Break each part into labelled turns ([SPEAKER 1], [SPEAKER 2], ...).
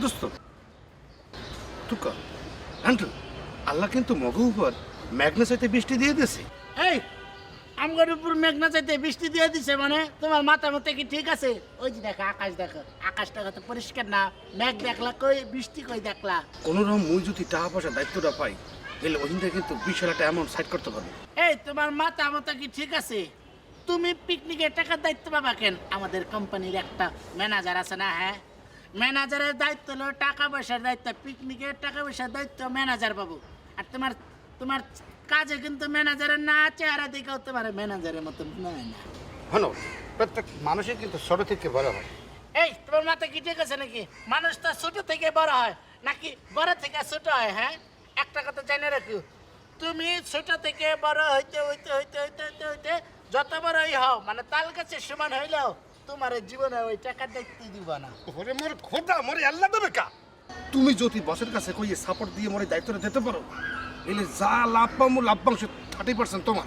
[SPEAKER 1] দোস্ত তুকা আন্টু আল্লাহ কিন্তু মগ উপর ম্যাগনেসাইতে বৃষ্টি দিয়ে দিয়েছে
[SPEAKER 2] এই আমগর উপর মেঘনা চাইতে বৃষ্টি দিয়ে দিছে মানে? তোমার মাথা মতে কি ঠিক আছে? ওই যে দেখো আকাশ দেখো। আকাশটা কত পরিষ্কার না? মেঘ দেখলা কই বৃষ্টি কই দেখলা?
[SPEAKER 1] কোনো রকম মুই যদি টাকা পয়সা দায়িত্বটা পাই তাহলে কিন্তু একটা অ্যামাউন্ট সাইড করতে পারব।
[SPEAKER 2] এই তোমার মাথা মতো কি ঠিক আছে? তুমি পিকনিকের টাকার দায়িত্ব পাবা কেন? আমাদের কোম্পানির একটা ম্যানেজার আছে না হ্যাঁ? ম্যানেজারের দায়িত্ব হলো টাকা পয়সার দায়িত্ব পিকনিকের টাকা পয়সার দায়িত্ব ম্যানেজার বাবু। আর তোমার তোমার কাজে কিন্তু ম্যানেজারের না চেহারা দিকেও তোমার ম্যানেজারের মতো নয় না।
[SPEAKER 1] হনো প্রত্যেক মানুষের কিন্তু ছোট থেকে বড় হয়।
[SPEAKER 2] এই তোমার মাথা কি ঠিক আছে নাকি? মানুষ তো ছোট থেকে বড় হয় নাকি বড় থেকে ছোট হয় হ্যাঁ? একটা কথা জেনে রাখো তুমি ছোট থেকে বড় হইতে হইতে হইতে হইতে হইতে হইতে যত বড়ই হও মানে তাল গাছের সমান হইলেও তোমার জীবনে ওই টাকা দেখতে দিব না।
[SPEAKER 1] ওরে মোর খোদা মোরে আল্লাহ দেবে কা? তুমি যদি বসের কাছে কই সাপোর্ট দিয়ে মোরে দায়িত্বটা দিতে পারো এলে যা লাভ পাবো লাভবাংশ থার্টি পার্সেন্ট তোমার।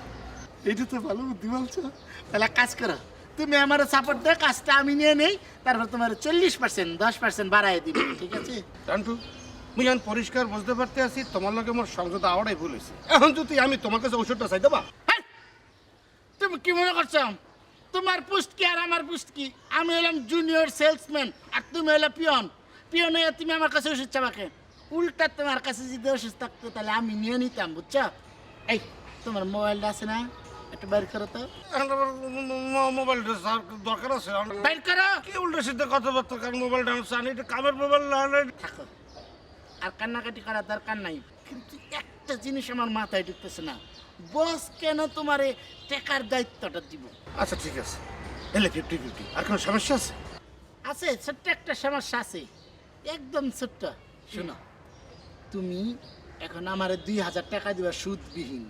[SPEAKER 2] এটা তো ভালো বুদ্ধি বলছো তাহলে কাজ করো তুমি আমার সাপোর্ট দাও কাজটা আমি নিয়ে নেই তারপর তোমার চল্লিশ পার্সেন্ট দশ পার্সেন্ট বাড়াই দিব ঠিক আছে?
[SPEAKER 1] জানটু মুই এখন পরিষ্কার বুঝতে পারতে আছি তোমার লগে মোর সংযত আওয়াটাই ভুল হয়েছে এখন যদি আমি তোমার কাছে ওষুধটা চাই দেবা!
[SPEAKER 2] তুমি কি মনে করছ? তোমার পোস্ট কি আর আমার পোস্ট কি? আমি হলাম জুনিয়র সেলসম্যান আর তুমি হলো পিয়ন পিয়ন হয়ে তুমি আমার কাছে ওষুধ চাবাকে উল্টা তোমার কাছে যদি ওষুধ থাকতো তাহলে আমি নিয়ে নিতাম বুঝছ? এই তোমার মোবাইলটা আছে না? একটু বের করো তো।
[SPEAKER 1] মোবাইল দরকার আছে।
[SPEAKER 2] বের করো।
[SPEAKER 1] কি উল্টো সিদ্ধে কথাবার্তা? কারণ মোবাইলটা আমি জানি এটা কামের মোবাইল না
[SPEAKER 2] থাকো। আর কান্নাকাটি করার দরকার নাই। কিন্তু একটা জিনিস আমার মাথায় ঢুকতেছে না। বস কেন তোমার টেকার দায়িত্বটা দিব?
[SPEAKER 1] আচ্ছা ঠিক আছে। এলে ফিফটি ফিফটি আর কোনো সমস্যা আছে?
[SPEAKER 2] আছে ছোট্ট একটা সমস্যা আছে। একদম ছোট্ট। শোনো তুমি এখন আমার দুই হাজার টাকা দিবা সুদবিহীন।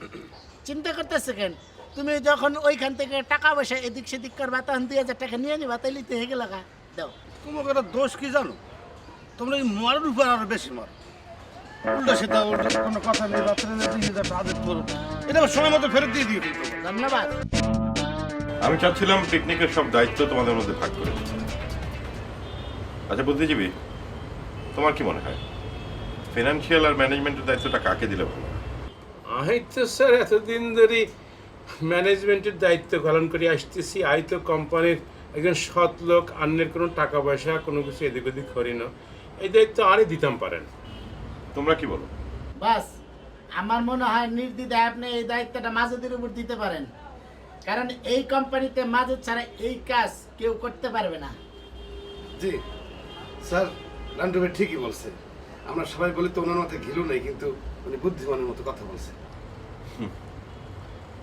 [SPEAKER 2] চিন্তা করতেছে কেন? তুমি যখন ওইখান থেকে টাকা পয়সা এদিক সেদিক করবা তখন দুই হাজার টাকা নিয়ে নিবা তাইলে তো হেগে লাগা। দাও।
[SPEAKER 1] তোমার দোষ কি জানো? তোমরা এই মারের উপর আরও বেশি মার। উল্টা সেটা উল্টা কোনো কথা নেই হাজার আদেশ করো এটা আবার সময় মতো ফেরত দিয়ে দিও।
[SPEAKER 2] ধন্যবাদ।
[SPEAKER 3] আমি চাচ্ছিলাম পিকনিকের সব দায়িত্ব তোমাদের মধ্যে ভাগ করে দিতে। আচ্ছা বুদ্ধিজীবী তোমার কি মনে হয়? ফিনান্সিয়াল আর ম্যানেজমেন্টের দায়িত্বটা কাকে দিলে ভালো
[SPEAKER 4] আমি তো স্যার এতদিন ধরে ম্যানেজমেন্টের দায়িত্ব পালন করে আসতেছি। আই তো কোম্পানির একজন সৎ লোক অন্যের কোনো টাকা পয়সা কোনো কিছু এদিক ওদিক করি না। এই দায়িত্ব আরই দিতাম পারেন।
[SPEAKER 3] তোমরা কি বলো?
[SPEAKER 2] বাস আমার মনে হয় নির্দ্বিধায় আপনি এই দায়িত্বটা মাজেদের উপর দিতে পারেন। কারণ এই কোম্পানিতে মাজেদ ছাড়া এই কাজ কেউ করতে পারবে না।
[SPEAKER 1] জি স্যার ভাই ঠিকই বলছে। আমরা সবাই বলি তো ওনার মাথায় ঘিলু নেই কিন্তু উনি বুদ্ধিমানের মতো কথা বলছে।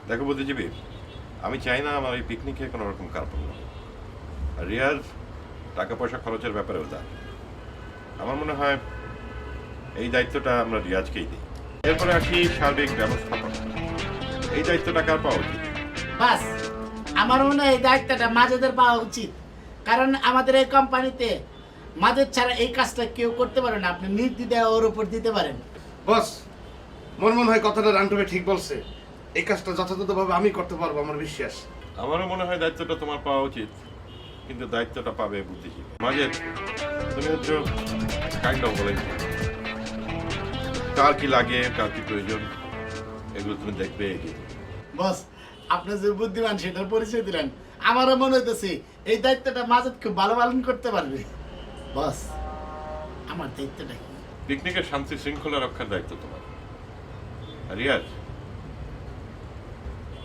[SPEAKER 3] দেখো বুদ্ধিজীবী আমি চাই না আমার এই পিকনিকে কোনো রকম কার্পণ্য আর রিয়ার টাকা পয়সা খরচের ব্যাপারেও দেয় আমার মনে হয় এই দায়িত্বটা আমরা রিয়াজকেই দিই। এরপরে আসি সার্বিক ব্যবস্থাপনা। এই দায়িত্বটা কার পাওয়া উচিত?
[SPEAKER 2] বাস আমার মনে হয় এই দায়িত্বটা মাজেদের পাওয়া উচিত। কারণ আমাদের এই কোম্পানিতে মাজেদ ছাড়া এই কাজটা কেউ করতে পারে না। আপনি নির্দ্বিধায় ওর উপর দিতে পারেন।
[SPEAKER 1] বস মন মনে হয় কথাটা ভাই ঠিক বলছে। এই কাজটা যথাযথভাবে আমি করতে পারব আমার বিশ্বাস।
[SPEAKER 3] আমারও মনে হয় দায়িত্বটা তোমার পাওয়া উচিত কিন্তু দায়িত্বটা পাবে বুদ্ধিজীবী। মাঝে তুমি হচ্ছে কাইন্ড অফ বলে কার কি লাগে কার কি প্রয়োজন এগুলো তুমি দেখবে এগিয়ে।
[SPEAKER 2] বস আপনি যে বুদ্ধিমান সেটার পরিচয় দিলেন। আমারও মনে হইতেছে এই দায়িত্বটা মাজেদ খুব ভালো পালন করতে পারবে। বস আমার দায়িত্বটা কি?
[SPEAKER 3] পিকনিকের শান্তি শৃঙ্খলা রক্ষার দায়িত্ব তোমার। আর রিয়াজ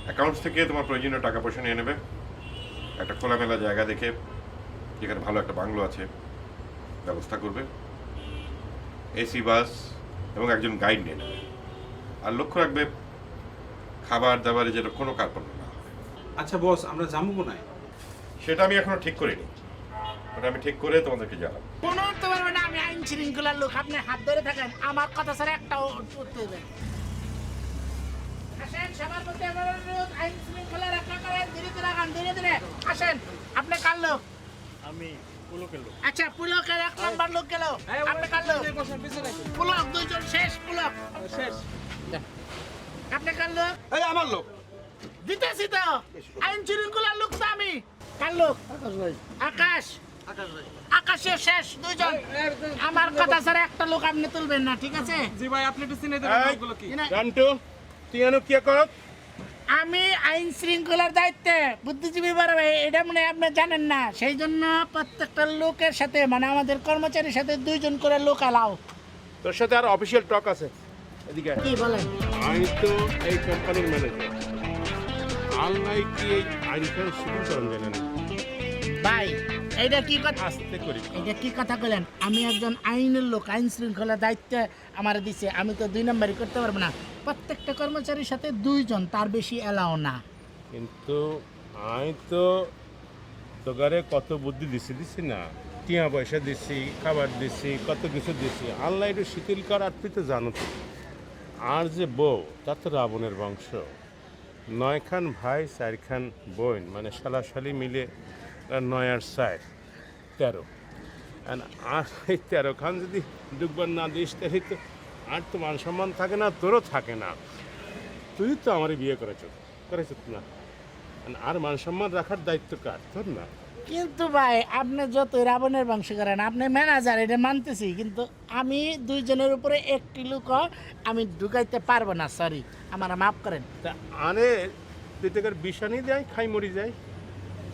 [SPEAKER 3] অ্যাকাউন্টস থেকে তোমার প্রয়োজনীয় টাকা পয়সা নিয়ে নেবে। একটা খোলামেলা জায়গা দেখে যেখানে ভালো একটা বাংলো আছে ব্যবস্থা করবে। এসি বাস এবং একজন গাইড নিয়ে নেবে। আর লক্ষ্য রাখবে খাবার দাবারে যেন কোনো কার্পণ্য না
[SPEAKER 5] আচ্ছা বস আমরা যাব কোনায়?
[SPEAKER 3] সেটা আমি এখনও ঠিক করিনি। ওটা আমি ঠিক করে তোমাদেরকে জানাব।
[SPEAKER 2] কোনো উঠতে পারবে না আমি আইন শৃঙ্খলার লোক আপনি হাত ধরে থাকেন। আমার কথা ছাড়া একটাও উঠতে দেবে না। আসেন সবার প্রতি আমার অনুরোধ, আইন শৃঙ্খলা রক্ষা করেন ধীরে ধীরে আগান ধীরে ধীরে। আসেন আপনি কার লোক?
[SPEAKER 6] আমি পুলকের লোক।
[SPEAKER 2] আচ্ছা পুলকের এক নাম্বার লোক গেল। আপনি কার লোক? পুলক লোক
[SPEAKER 1] এই আমার লোক।
[SPEAKER 2] দিতেছি তো। আইন শৃঙ্খলার লোক তো আমি। কার লোক? আকাশ আকাশে। শেষ দুইজন। আমার কথা ছাড়া একটা লোক আপনি তুলবেন না ঠিক আছে?
[SPEAKER 5] জি ভাই আপনি একটু চিনে দেবেন লোকগুলো কি?
[SPEAKER 4] জানটু তুই এনো কি কর?
[SPEAKER 2] আমি আইন শৃঙ্খলার দায়িত্বে বুদ্ধিজীবী বড় ভাই এটা মনে হয় আপনি জানেন না। সেই জন্য প্রত্যেকটা লোকের সাথে মানে আমাদের কর্মচারীর সাথে দুইজন করে লোক আলাও
[SPEAKER 4] তোর সাথে আর অফিসিয়াল টক আছে। এদিকে
[SPEAKER 2] কি বলেন?
[SPEAKER 4] আমি তো এই কোম্পানির ম্যানেজার আনলাইক কি এই আইনখান শুরু করেন জানেন।
[SPEAKER 2] ভাই এইটা কি কথা?
[SPEAKER 4] আস্তে করি।
[SPEAKER 2] এটা কি কথা বলেন আমি একজন আইনের লোক আইন শৃঙ্খলা দায়িত্ব আমার দিছে। আমি তো দুই নম্বরই করতে পারব না। প্রত্যেকটা কর্মচারীর সাথে দুইজন তার বেশি এলাও না।
[SPEAKER 4] কিন্তু আমি তো তোগারে কত বুদ্ধি দিছি দিছি না। টিয়া পয়সা দিছি খাবার দিছি কত কিছু দিছি। আল্লাহ একটু শিথিল কর আর তুই তো জানো তো। আর যে বউ, তা তো রাবণের বংশ। নয়খান ভাই, চারখান বোন মানে শালাশালি মিলে নয় আর তেরো। আর এই তেরো খান যদি ডুববার না দিস, তাহলে তো আর তো মান সম্মান থাকে না, তোরও থাকে না। তুই তো আমার বিয়ে করেছ করেছ না। আর মান সম্মান রাখার দায়িত্ব কার, তোর না।
[SPEAKER 2] কিন্তু ভাই আপনি যত রাবণের বংশ করেন আপনি ম্যানেজার এটা মানতেছি কিন্তু আমি দুইজনের উপরে একটি লোক আমি ঢুকাইতে পারব না সরি আমার মাফ করেন।
[SPEAKER 4] তা আরে তুই বিষানি দেয় খাই মরি যায়।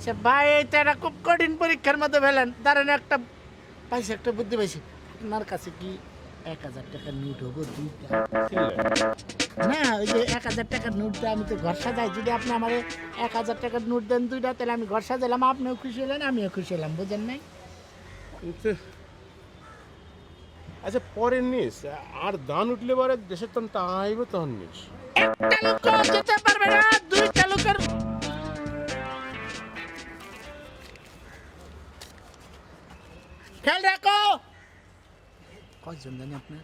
[SPEAKER 2] সে ভাই এইটা একটা খুব কঠিন পরীক্ষার মধ্যে ফেলেন। দাঁড়ান একটা পাইছি একটা বুদ্ধি পাইছি। আপনার কাছে কি এক হাজার টাকা নোট হব দুইটা? না ওই যে এক হাজার টাকার নোট দেয় আমি তো ঘর সাজাই। যদি আপনি আমার এক হাজার টাকার নোট দেন দুইটা তাহলে আমি ঘর সাজালাম। আপনিও খুশি হলেন আমিও খুশি হলাম বুঝেন নাই?
[SPEAKER 4] আচ্ছা পরে নিস। আর দান উঠলে পরে দেশের তখন তা আইব তখন নিস।
[SPEAKER 2] একটা লোক যেতে পারবে না দুইটা লোকের খেয়াল রাখো। কয়জন জানি আপনার?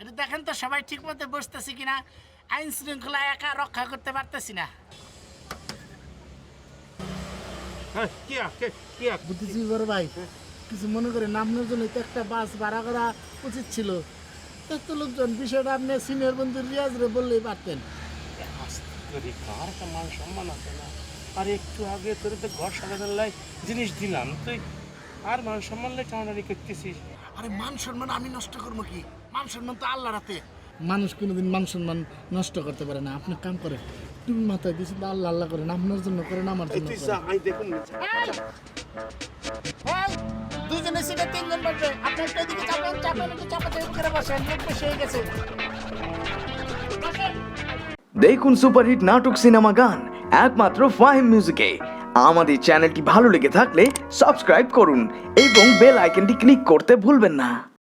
[SPEAKER 2] এটা দেখেন তো সবাই ঠিক মতো বসতেছি কিনা আইন শৃঙ্খলা একা রক্ষা করতে পারতেছি না।
[SPEAKER 4] হ্যাঁ কি আ, কে কি আ?
[SPEAKER 2] বুদ্ধিজীবী বড় ভাই কিছু মনে করেন আপনার জন্য তো একটা বাস ভাড়া করা উচিত ছিল। এত লোকজন বিষয়টা আপনি সিনিয়র বন্ধু রিয়াজরে বললেই পারতেন।
[SPEAKER 7] কার মান সম্মান আছে না? আর একটু আগে তোর তো ঘর সাজানোর লাই জিনিস দিলাম তুই আর মান সম্মান লাই টানাটানি করতেছিস
[SPEAKER 2] আরে মান সম্মান আমি নষ্ট করব কি? মান সম্মান তো আল্লাহ রাতে মানুষ কোনোদিন মান সম্মান নষ্ট করতে পারে না। আপনি কাম করেন তুমি মাথায় দিয়েছি আল্লাহ আল্লাহ করেন আপনার জন্য করেন আমার জন্য
[SPEAKER 7] দেখুন!
[SPEAKER 2] দুজনে সিটে তিনজন বসবে আপনি একটা দিকে চাপেন চাপেন একটু চাপাতে করে বসেন। লোক হয়ে গেছে।
[SPEAKER 8] দেখুন সুপারহিট নাটক সিনেমা গান একমাত্র ফাহিম মিউজিকে আমাদের চ্যানেলটি ভালো লেগে থাকলে সাবস্ক্রাইব করুন এবং বেল আইকনটি ক্লিক করতে ভুলবেন না।